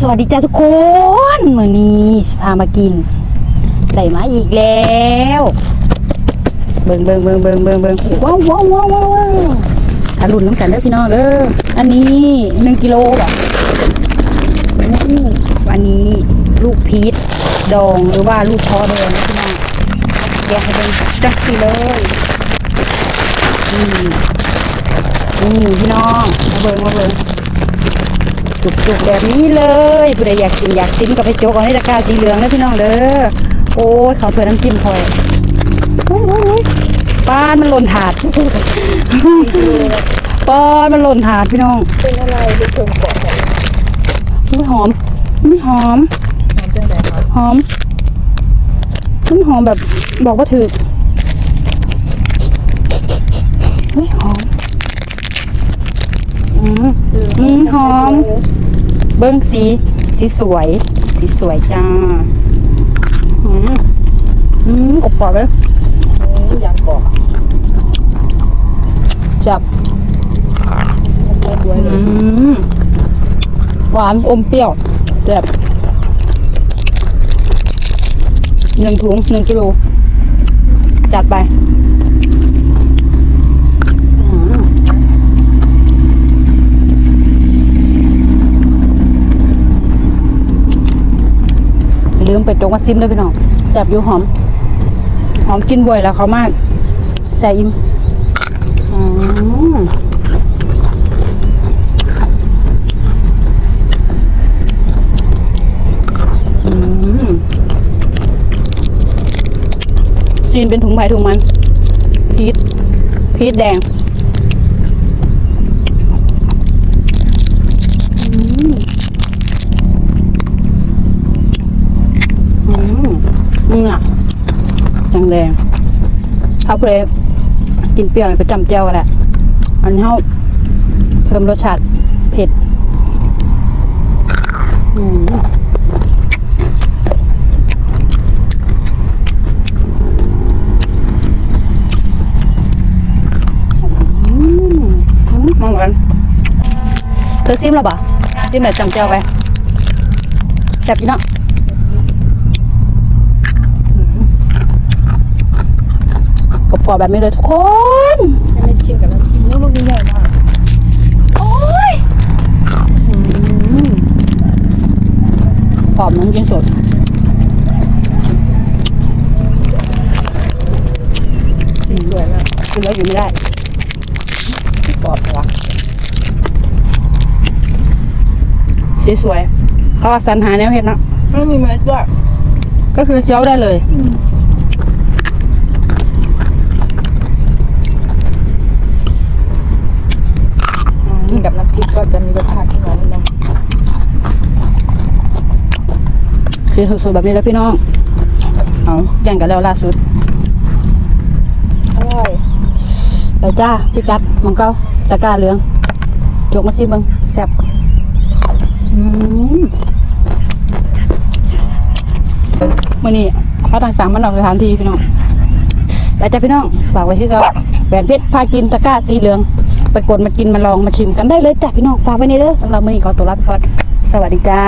สวัสดีจ้าทุกคนมือนี้สพามากินได้มาอีกแล้วเบิงเบิงเบิงเบิงเบิงเบิงว้าวว้าวว้าวว้าวว้าวทารุนน้ำกันเด้อพี่น้องเด้ออันนี้หนึ่งกิโลแบบอันนี้ลูกพีชดองหรือว่าลูกทอแดงนพี่น้องแยกให้เป็นจักสีเลยอืมอืมพี่น้องมาเบิงมาเบิง จุกๆแบบนี้เลยผู้ใดอยากกินอยากชิมก็ไปโจกเอาในตะกร้าสีเหลืองนะพี่น้องเด้อโอ้ยเขาเปิดน้ำจิ้มคอยโอ้ยโอ้ยโอ้ยป้านมันหล่นถาดป้านมันหล่นถาดพี่น้องเป็นอะไรดูเพิ่มเกองอุ้ยหอมมันหอมไดครับหอมมันหอมแบบบอกว่าถือเฮ้ยหอม อืมอืมหอม เบิ้งสี สีสวย สีสวยจ้า อืมอืมกรอบๆเลยอืมยำเกาะจับมันด้วยเลอืยมหวานอมเปรี้ยวแซ่บหนึ่งถุงหนึ่งกิโล จัดไปอืมอย่า ลืมไปจงมาซิมด้วยพี่น้องแซบอยู่หอม หอมกินบ่อยแล้วเขามากแซ่บอิ่มอืมอืมซีนเป็นถุงไผ่ถุงมัน พีชพีชแดงอืมอืมอืมอะจัง แดงถ้าเพลกินเปรี้ยวก็จำเจียวก็ได้อันนี้เขาเพิ่มรสชาติเผ็ดอืมมองกันเธอซิมหรอปะซิมแบบจังเจียวไปแซ่บอีเนาะก รอบๆแบบนี้เลยทุกคนให้ไม่ชิมกับน้ำจิ้มลูกลูกนี้ใหญ่มากโอ้ยกรอบน้ำจิ้มสดสีสวยมากกินแล้วอยู่ไม่ได้กรอบว่ะสีสวยเขาก็สรรหาแนวเห็ดเนาะไม่มีเม็ดด้วยก็คือเคี้ยวได้เลย กิน กับน้ำพริกก็จะมีรสชาติที่หอมนิดนึงคือสุดๆแบบนี้แล้วพี่น้อง เอาแย่งกันแล้วล่าสุด อร่อยไปจ้า พี่จัดมังเก้าตะกร้าเหลือง จกมาซิเบังแซ่บอืมมื่อนี้เขาต่างๆมันออกสถานที่พี่น้องไปจ้าพี่น้อง ฝากไว้ที่เราแหวนเพชรพากินตะกร้าสีเหลือง ไปกดมากินมาลองมาชิมกันได้เลยจ้ะพี่น้องฝากไว้ในเด้อสำหรับมื่อนี้ขอตัวลาไปก่อนสวัสดีจ้า